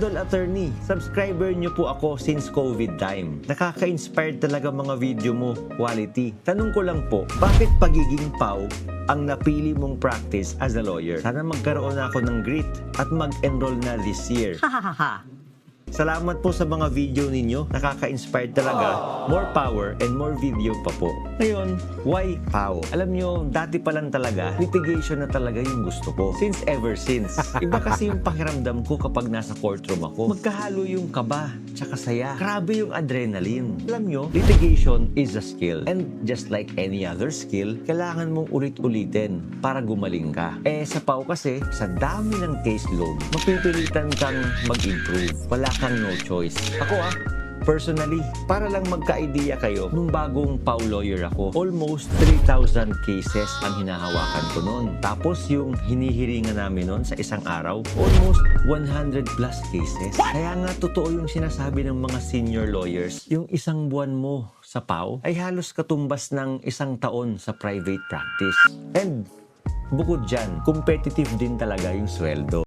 Idol Attorney, subscriber niyo po ako since COVID time. Nakaka-inspired talaga mga video mo, quality. Tanong ko lang po, bakit pagiging pau ang napili mong practice as a lawyer? Sana magkaroon na ako ng grit at mag-enroll na this year. Salamat po sa mga video ninyo. Nakaka-inspired talaga. More power and more video pa po. Ngayon, why POW? Alam nyo, dati pa lang talaga, litigation na talaga yung gusto ko. Since ever since. Iba kasi yung pakiramdam ko kapag nasa courtroom ako. Magkahalo yung kaba, tsaka saya. Grabe yung adrenaline. Alam nyo, litigation is a skill. And just like any other skill, kailangan mong ulit-ulitin para gumaling ka. Eh, sa POW kasi, sa dami ng caseload, mapipilitan kang mag-improve. Wala kang no choice. Ako ah, Personally, para lang magka-idea kayo, nung bagong POW lawyer ako, almost 3,000 cases ang hinahawakan ko noon. Tapos yung hinihiringan namin noon sa isang araw, almost 100 plus cases. Kaya nga totoo yung sinasabi ng mga senior lawyers, yung isang buwan mo sa POW ay halos katumbas ng isang taon sa private practice. And bukod dyan, competitive din talaga yung sweldo.